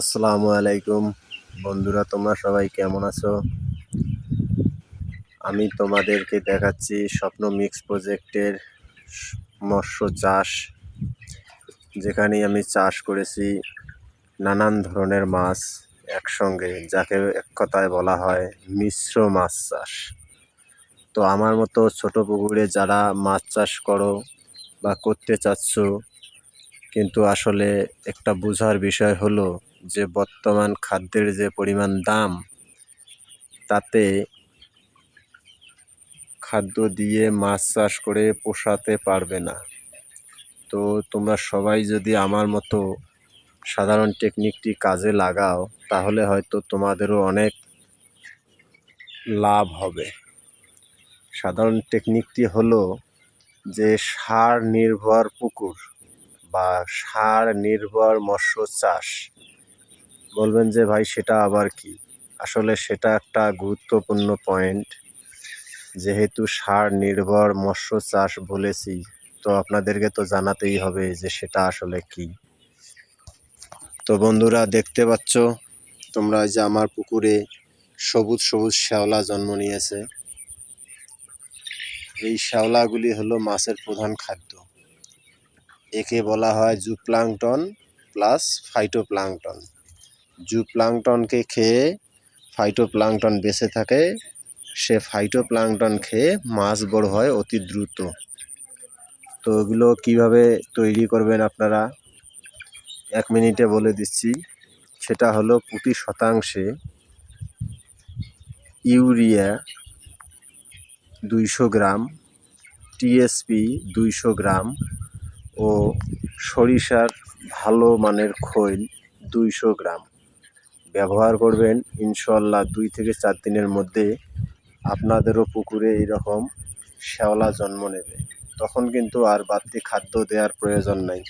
আসসালামু আলাইকুম। বন্ধুরা, তোমরা সবাই কেমন আছো? আমি তোমাদেরকে দেখাচ্ছি স্বপ্ন মিক্স প্রজেক্টের মৎস্য চাষ যেখানে আমি চাষ করেছি নানান ধরনের মাছ একসঙ্গে, যাকে এক কথায় বলা হয় মিশ্র মাছ চাষ। তো আমার মতো ছোট পুকুরে যারা মাছ চাষ করো বা করতে চাচ্ছ, কিন্তু আসলে একটা বোঝার বিষয় হলো যে বর্তমান খাদ্যের যে পরিমাণ দাম, তাতে খাদ্য দিয়ে মাছ চাষ করে পোষাতে পারবে না। তো তোমরা সবাই যদি আমার মতো সাধারণ টেকনিকটি কাজে লাগাও, তাহলে হয়তো তোমাদেরও অনেক লাভ হবে। সাধারণ টেকনিকটি হলো যে সার নির্ভর পুকুর বা সার নির্ভর মৎস্য চাষ। বলবেন যে, ভাই, সেটা আবার কি? আসলে সেটা একটা গুরুত্বপূর্ণ পয়েন্ট যেহেতু সার নির্ভর মৎস্য চাষ বলেছি, তো আপনাদেরকে তো জানাতেই হবে যে, সেটা আসলে কি? তো বন্ধুরা, দেখতে পাচ্ছ, তোমরা যে আমার পুকুরে সবুজ সবুজ শ্যাওলা জন্ম নিয়েছে। এই শ্যাওলাগুলি হলো মাছের প্রধান খাদ্য। একে বলা হয় জুপ্লাংটন প্লাস ফাইটোপ্লাংটন। জুপ্লাংটনকে খেয়ে ফাইটোপ্লাংটন বেঁচে থাকে। সে ফাইটোপ্লাংটন খেয়ে মাছ বড় হয় অতি দ্রুত। তো ওগুলো কীভাবে তৈরি করবেন আপনারা? এক মিনিটে বলে দিচ্ছি। সেটা হলো প্রতি শতাংশে ইউরিয়া দুইশো গ্রাম টিএসপি দুইশো গ্রাম ও সরিষার ভালো মানের খৈল দুইশো গ্রাম। ব্যবহার করবেন ইনশাল্লাহ দুই থেকে চার দিনের মধ্যে আপনাদেরও পুকুরে এরকম শ্যাওলা জন্ম নেবে। তখন কিন্তু আর বাড়তি খাদ্য দেওয়ার প্রয়োজন নাই।